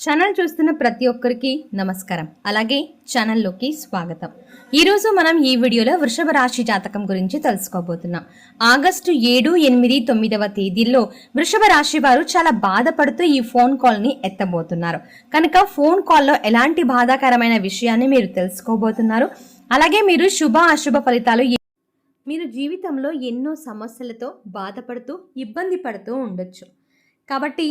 Channel చూస్తున్న ప్రతి ఒక్కరికి నమస్కారం. అలాగే ఛానల్లోకి స్వాగతం. ఈరోజు మనం ఈ వీడియోలో వృషభ రాశి జాతకం గురించి తెలుసుకోబోతున్నాం. ఆగస్టు ఏడు ఎనిమిది తొమ్మిదవ తేదీల్లో వృషభ రాశి వారు చాలా బాధపడుతూ ఈ ఫోన్ కాల్ని ఎత్తబోతున్నారు. కనుక ఫోన్ కాల్లో ఎలాంటి బాధాకరమైన విషయాన్ని మీరు తెలుసుకోబోతున్నారు? అలాగే మీరు శుభ అశుభ ఫలితాలు మీరు జీవితంలో ఎన్నో సమస్యలతో బాధపడుతూ ఇబ్బంది పడుతూ ఉండొచ్చు. కాబట్టి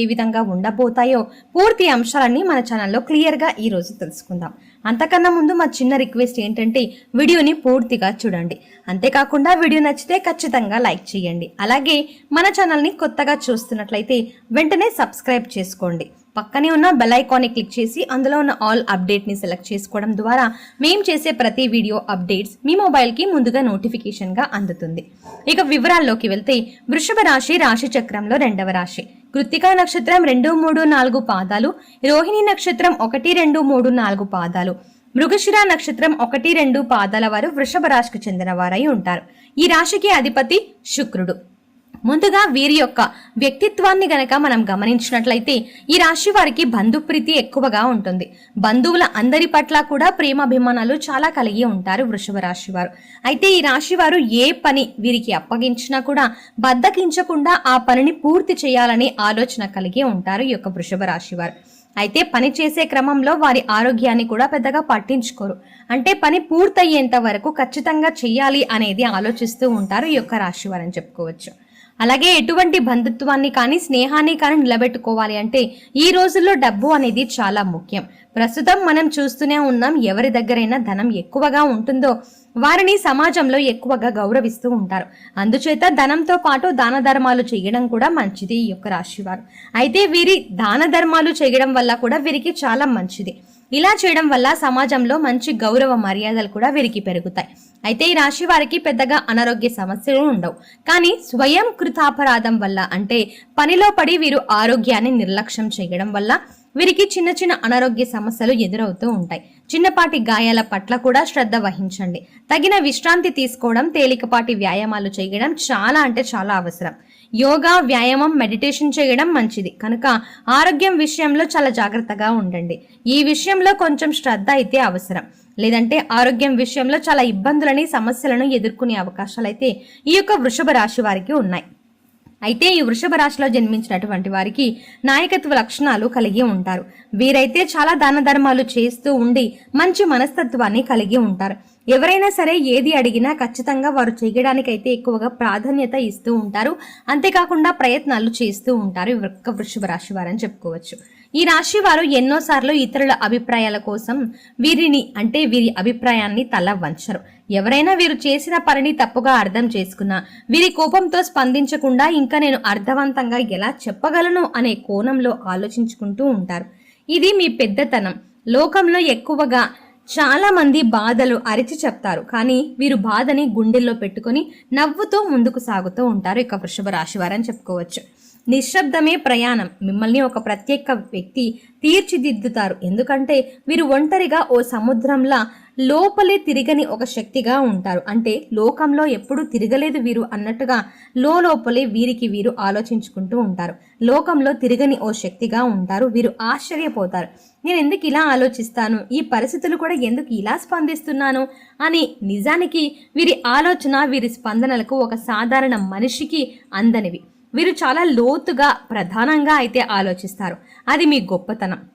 ఏ విధంగా ఉండబోతాయో పూర్తి అంశాలన్నీ మన ఛానల్లో క్లియర్గా ఈరోజు తెలుసుకుందాం. అంతకన్నా ముందు మా చిన్న రిక్వెస్ట్ ఏంటంటే వీడియోని పూర్తిగా చూడండి. అంతేకాకుండా వీడియో నచ్చితే ఖచ్చితంగా లైక్ చేయండి. అలాగే మన ఛానల్ని కొత్తగా చూస్తున్నట్లయితే వెంటనే సబ్స్క్రైబ్ చేసుకోండి. పక్కనే ఉన్న బెల్ ఐకాన్ని క్లిక్ చేసి అందులో ఉన్న ఆల్ అప్డేట్ని సెలెక్ట్ చేసుకోవడం ద్వారా మేము చేసే ప్రతి వీడియో అప్డేట్స్ మీ మొబైల్కి ముందుగా నోటిఫికేషన్గా అందుతుంది. ఇక వివరాల్లోకి వెళ్తే వృషభ రాశి రాశి చక్రంలో రెండవ రాశి. కృత్తికా నక్షత్రం రెండు మూడు నాలుగు పాదాలు రోహిణి నక్షత్రం ఒకటి రెండు మూడు నాలుగు పాదాలు మృగశిర నక్షత్రం ఒకటి రెండు పాదాల వారు వృషభ రాశికి చెందిన వారై ఉంటారు. ఈ రాశికి అధిపతి శుక్రుడు. ముందుగా వీరి యొక్క వ్యక్తిత్వాన్ని గనక మనం గమనించినట్లయితే ఈ రాశి వారికి బంధుప్రీతి ఎక్కువగా ఉంటుంది. బంధువుల అందరి పట్ల కూడా ప్రేమాభిమానాలు చాలా కలిగి ఉంటారు వృషభ రాశి వారు. అయితే ఈ రాశి వారు ఏ పని వీరికి అప్పగించినా కూడా బద్దకించకుండా ఆ పనిని పూర్తి చేయాలని ఆలోచన కలిగి ఉంటారు ఈ యొక్క వృషభ రాశి వారు. అయితే పని చేసే క్రమంలో వారి ఆరోగ్యాన్ని కూడా పెద్దగా పట్టించుకోరు. అంటే పని పూర్తయ్యేంత వరకు ఖచ్చితంగా చేయాలి అనేది ఆలోచిస్తూ ఉంటారు ఈ యొక్క రాశి వారని చెప్పుకోవచ్చు. అలాగే ఎటువంటి బంధుత్వాన్ని కానీ స్నేహాన్ని కానీ నిలబెట్టుకోవాలి అంటే ఈ రోజుల్లో డబ్బు అనేది చాలా ముఖ్యం. ప్రస్తుతం మనం చూస్తూనే ఉన్నాం ఎవరి దగ్గరైనా ధనం ఎక్కువగా ఉంటుందో వారిని సమాజంలో ఎక్కువగా గౌరవిస్తూ ఉంటారు. అందుచేత ధనంతో పాటు దాన ధర్మాలు చేయడం కూడా మంచిది ఈ యొక్క రాశివారు అయితే వీరి దాన ధర్మాలు చేయడం వల్ల కూడా వీరికి చాలా మంచిది. ఇలా చేయడం వల్ల సమాజంలో మంచి గౌరవ మర్యాదలు కూడా వీరికి పెరుగుతాయి. అయితే ఈ రాశి వారికి పెద్దగా అనారోగ్య సమస్యలు ఉండవు. కానీ స్వయం కృతాపరాధం వల్ల అంటే పనిలో పడి వీరు ఆరోగ్యాన్ని నిర్లక్ష్యం చేయడం వల్ల వీరికి చిన్న చిన్న అనారోగ్య సమస్యలు ఎదురవుతూ ఉంటాయి. చిన్నపాటి గాయాల పట్ల కూడా శ్రద్ధ వహించండి. తగిన విశ్రాంతి తీసుకోవడం తేలికపాటి వ్యాయామాలు చేయడం చాలా అంటే చాలా అవసరం. యోగా వ్యాయామం మెడిటేషన్ చేయడం మంచిది. కనుక ఆరోగ్యం విషయంలో చాలా జాగ్రత్తగా ఉండండి. ఈ విషయంలో కొంచెం శ్రద్ధ అయితే అవసరం. లేదంటే ఆరోగ్యం విషయంలో చాలా ఇబ్బందులని సమస్యలను ఎదుర్కొనే అవకాశాలు అయితే ఈ యొక్క వృషభ రాశి వారికి ఉన్నాయి. అయితే ఈ వృషభ రాశిలో జన్మించినటువంటి వారికి నాయకత్వ లక్షణాలు కలిగి ఉంటారు. వీరైతే చాలా దాన ధర్మాలు చేస్తూ ఉండి మంచి మనస్తత్వాన్ని కలిగి ఉంటారు. ఎవరైనా సరే ఏది అడిగినా ఖచ్చితంగా వారు చేయడానికైతే ఎక్కువగా ప్రాధాన్యత ఇస్తూ ఉంటారు. అంతేకాకుండా ప్రయత్నాలు చేస్తూ ఉంటారు ఒక్క వృషభ రాశి వారని చెప్పుకోవచ్చు. ఈ రాశి వారు ఎన్నోసార్లు ఇతరుల అభిప్రాయాల కోసం వీరిని అంటే వీరి అభిప్రాయాన్ని తల వంచరు. ఎవరైనా వీరు చేసిన పనిని తప్పుగా అర్థం చేసుకున్నా వీరి కోపంతో స్పందించకుండా ఇంకా నేను అర్థవంతంగా ఎలా చెప్పగలను అనే కోణంలో ఆలోచించుకుంటూ ఉంటారు. ఇది మీ పెద్దతనం. లోకంలో ఎక్కువగా చాలా మంది బాధలు అరిచి చెప్తారు. కానీ వీరు బాధని గుండెల్లో పెట్టుకొని నవ్వుతూ ముందుకు సాగుతూ ఉంటారు. ఇక వృషభ రాశి వారని చెప్పుకోవచ్చు. నిశ్శబ్దమే ప్రయాణం. మిమ్మల్ని ఒక ప్రత్యేక వ్యక్తి తీర్చిదిద్దుతారు. ఎందుకంటే వీరు ఒంటరిగా ఓ సముద్రంలా లోపలే తిరగని ఒక శక్తిగా ఉంటారు. అంటే లోకంలో ఎప్పుడూ తిరగలేదు వీరు అన్నట్టుగా లోపలే వీరికి వీరు ఆలోచించుకుంటూ ఉంటారు. లోకంలో తిరగని ఓ శక్తిగా ఉంటారు. వీరు ఆశ్చర్యపోతారు. నేను ఎందుకు ఇలా ఆలోచిస్తాను? ఈ పరిస్థితులు కూడా ఎందుకు ఇలా స్పందిస్తున్నాను? అని నిజానికి వీరి ఆలోచన వీరి స్పందనలకు ఒక సాధారణ మనిషికి అందనివి. వీరు చాలా లోతుగా ప్రధానంగా అయితే ఆలోచిస్తారు. అది మీ గొప్పతనం.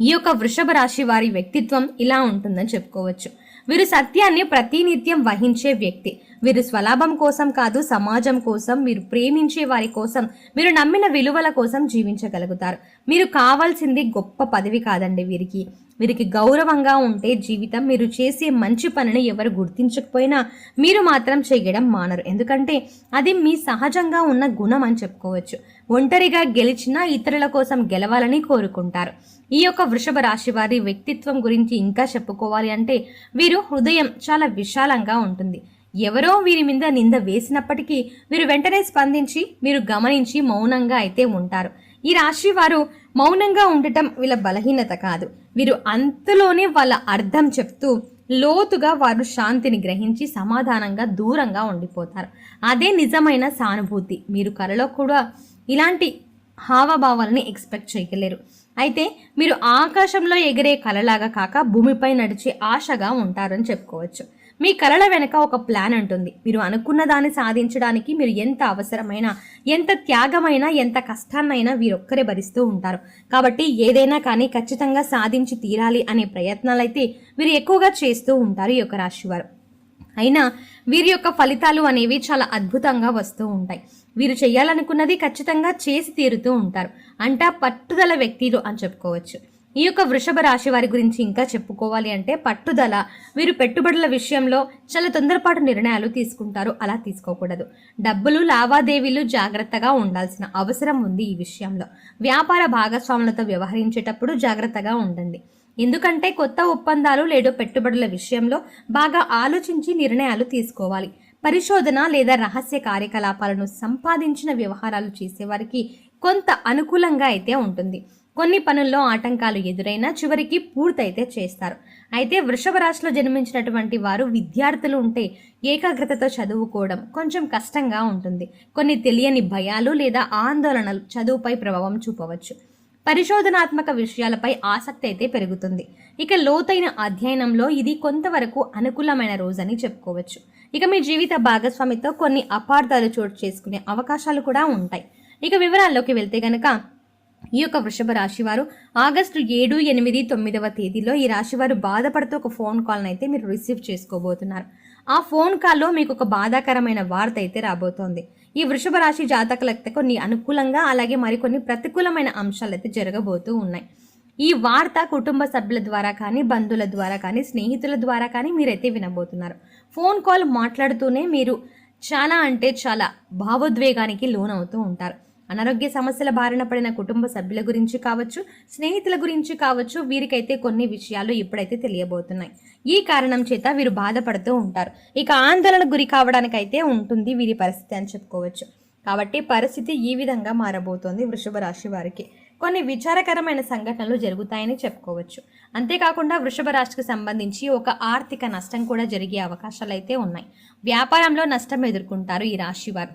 ఈ యొక్క వృషభ రాశి వారి వ్యక్తిత్వం ఇలా ఉంటుందని చెప్పుకోవచ్చు. వీరు సత్యాన్ని ప్రతినిత్యం వహించే వ్యక్తి. వీరు స్వలాభం కోసం కాదు సమాజం కోసం మీరు ప్రేమించే వారి కోసం మీరు నమ్మిన విలువల కోసం జీవించగలుగుతారు. మీరు కావాల్సింది గొప్ప పదవి కాదండి వీరికి. వీరికి గౌరవంగా ఉంటే జీవితం మీరు చేసే మంచి పనిని ఎవరు గుర్తించకపోయినా మీరు మాత్రం చేయడం మానరు. ఎందుకంటే అది మీ సహజంగా ఉన్న గుణం అని చెప్పుకోవచ్చు. ఒంటరిగా గెలిచినా ఇతరుల కోసం గెలవాలని కోరుకుంటారు. ఈ యొక్క వృషభ రాశి వారి వ్యక్తిత్వం గురించి ఇంకా చెప్పుకోవాలి అంటే వీరు హృదయం చాలా విశాలంగా ఉంటుంది. ఎవరో వీరి మీద నింద వేసినప్పటికీ వీరు వెంటనే స్పందించి మీరు గమనించి మౌనంగా అయితే ఉంటారు. ఈ రాశి వారు మౌనంగా ఉండటం వీళ్ళ బలహీనత కాదు. వీరు అంతలోనే వాళ్ళ అర్థం చెప్తూ లోతుగా వారు శాంతిని గ్రహించి సమాధానంగా దూరంగా ఉండిపోతారు. అదే నిజమైన సానుభూతి. మీరు కలలో కూడా ఇలాంటి హావభావాలని ఎక్స్పెక్ట్ చేయలేరు. అయితే మీరు ఆకాశంలో ఎగిరే కలలాగా కాక భూమిపై నడిచే ఆశగా ఉంటారని చెప్పుకోవచ్చు. మీ కలల వెనక ఒక ప్లాన్ ఉంటుంది మీరు అనుకున్న దాన్ని సాధించడానికి మీరు ఎంత అవసరమైన ఎంత త్యాగమైనా ఎంత కష్టాన్నైనా వీరొక్కరే భరిస్తూ ఉంటారు. కాబట్టి ఏదైనా కానీ ఖచ్చితంగా సాధించి తీరాలి అనే ప్రయత్నాలైతే వీరు ఎక్కువగా చేస్తూ ఉంటారు ఈ యొక్క రాశివారు. అయినా వీరి యొక్క ఫలితాలు అనేవి చాలా అద్భుతంగా వస్తూ ఉంటాయి. వీరు చేయాలనుకున్నది ఖచ్చితంగా చేసి తీరుతూ ఉంటారు. అంటా పట్టుదల వ్యక్తులు అని చెప్పుకోవచ్చు. ఈ యొక్క వృషభ రాశి వారి గురించి ఇంకా చెప్పుకోవాలి అంటే పట్టుదల. వీరు పెట్టుబడుల విషయంలో చాలా తొందరపాటు నిర్ణయాలు తీసుకుంటారు. అలా తీసుకోకూడదు. డబ్బులు లావాదేవీలు జాగ్రత్తగా ఉండాల్సిన అవసరం ఉంది ఈ విషయంలో. వ్యాపార భాగస్వాములతో వ్యవహరించేటప్పుడు జాగ్రత్తగా ఉండండి. ఎందుకంటే కొత్త ఒప్పందాలు లేదో పెట్టుబడుల విషయంలో బాగా ఆలోచించి నిర్ణయాలు తీసుకోవాలి. పరిశోధన లేదా రహస్య కార్యకలాపాలను సంపాదించిన వ్యవహారాలు చేసేవారికి కొంత అనుకూలంగా అయితే ఉంటుంది. కొన్ని పనుల్లో ఆటంకాలు ఎదురైనా చివరికి పూర్తయితే చేస్తారు. అయితే వృషభ రాశిలో జన్మించినటువంటి వారు విద్యార్థులు ఉంటే ఏకాగ్రతతో చదువుకోవడం కొంచెం కష్టంగా ఉంటుంది. కొన్ని తెలియని భయాలు లేదా ఆందోళనలు చదువుపై ప్రభావం చూపవచ్చు. పరిశోధనాత్మక విషయాలపై ఆసక్తి అయితే పెరుగుతుంది. ఇక లోతైన అధ్యయనంలో ఇది కొంతవరకు అనుకూలమైన రోజని చెప్పుకోవచ్చు. ఇక మీ జీవిత భాగస్వామితో కొన్ని అపార్థాలు చోటు చేసుకునే అవకాశాలు కూడా ఉంటాయి. ఇక వివరాల్లోకి వెళ్తే గనక ఈ యొక్క వృషభ రాశి వారు ఆగస్టు ఏడు ఎనిమిది తొమ్మిదవ తేదీలో ఈ రాశి వారు బాధపడుతూ ఒక ఫోన్ కాల్ని అయితే మీరు రిసీవ్ చేసుకోబోతున్నారు. ఆ ఫోన్ కాల్లో మీకు ఒక బాధాకరమైన వార్త అయితే రాబోతోంది. ఈ వృషభ రాశి జాతకులకు కొన్ని అనుకూలంగా అలాగే మరికొన్ని ప్రతికూలమైన అంశాలు అయితే జరగబోతూ ఉన్నాయి. ఈ వార్త కుటుంబ సభ్యుల ద్వారా కానీ బంధువుల ద్వారా కానీ స్నేహితుల ద్వారా కానీ మీరైతే వినబోతున్నారు. ఫోన్ కాల్ మాట్లాడుతూనే మీరు చాలా అంటే చాలా భావోద్వేగానికి లోనవుతూ ఉంటారు. అనారోగ్య సమస్యల బారిన పడిన కుటుంబ సభ్యుల గురించి కావచ్చు స్నేహితుల గురించి కావచ్చు వీరికైతే కొన్ని విషయాలు ఇప్పుడైతే తెలియబోతున్నాయి. ఈ కారణం చేత వీరు బాధపడుతూ ఉంటారు. ఇక ఆందోళన గురి కావడానికైతే ఉంటుంది వీరి పరిస్థితి అని చెప్పుకోవచ్చు. కాబట్టి పరిస్థితి ఈ విధంగా మారబోతోంది వృషభ రాశి వారికి. కొన్ని విచారకరమైన సంఘటనలు జరుగుతాయని చెప్పుకోవచ్చు. అంతేకాకుండా వృషభ రాశికి సంబంధించి ఒక ఆర్థిక నష్టం కూడా జరిగే అవకాశాలు అయితే ఉన్నాయి. వ్యాపారంలో నష్టం ఎదుర్కొంటారు ఈ రాశి వారు.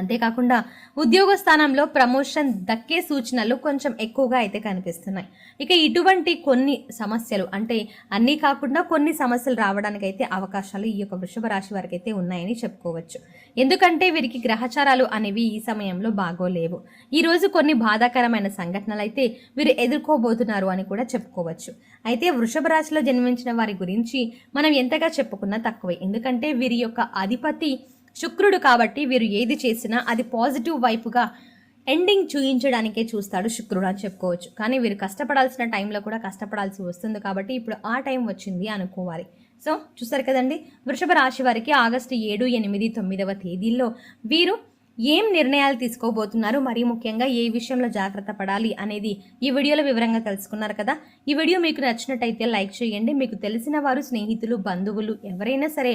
అంతేకాకుండా ఉద్యోగ స్థానంలో ప్రమోషన్ దక్కే సూచనలు కొంచెం ఎక్కువగా అయితే కనిపిస్తున్నాయి. ఇక ఇటువంటి కొన్ని సమస్యలు అంటే అన్నీ కాకుండా కొన్ని సమస్యలు రావడానికి అయితే అవకాశాలు ఈ యొక్క వృషభ రాశి వారికి అయితే ఉన్నాయని చెప్పుకోవచ్చు. ఎందుకంటే వీరికి గ్రహచారాలు అనేవి ఈ సమయంలో బాగోలేవు. ఈరోజు కొన్ని బాధాకరమైన సంఘటనలు అయితే వీరు ఎదుర్కోబోతున్నారు అని కూడా చెప్పుకోవచ్చు. అయితే వృషభ రాశిలో జన్మించిన వారి గురించి మనం ఎంతగా చెప్పుకున్నా తక్కువే. ఎందుకంటే వీరి యొక్క అధిపతి శుక్రుడు కాబట్టి వీరు ఏది చేసినా అది పాజిటివ్ వైపుగా ఎండింగ్ చూయించడానికే చూస్తాడు శుక్రుడు అని చెప్పుకోవచ్చు. కానీ వీరు కష్టపడాల్సిన టైంలో కూడా కష్టపడాల్సి వస్తుంది కాబట్టి ఇప్పుడు ఆ టైం వచ్చింది అనుకోవాలి. సో చూసారు కదండి వృషభ రాశి వారికి ఆగస్టు ఏడు ఎనిమిది తొమ్మిదవ తేదీల్లో వీరు ఏం నిర్ణయాలు తీసుకోబోతున్నారు? మరి ముఖ్యంగా ఏ విషయంలో జాగ్రత్త పడాలి అనేది ఈ వీడియోలో వివరంగా తెలుసుకున్నారు కదా. ఈ వీడియో మీకు నచ్చినట్టయితే లైక్ చేయండి. మీకు తెలిసిన వారు స్నేహితులు బంధువులు ఎవరైనా సరే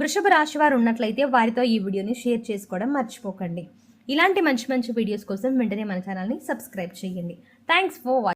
వృషభ రాశి వారు ఉన్నట్లయితే వారితో ఈ వీడియోని షేర్ చేసుకోవడం మర్చిపోకండి. ఇలాంటి మంచి మంచి వీడియోస్ కోసం వెంటనే మన ఛానల్ని సబ్స్క్రైబ్ చేయండి. Thanks for watching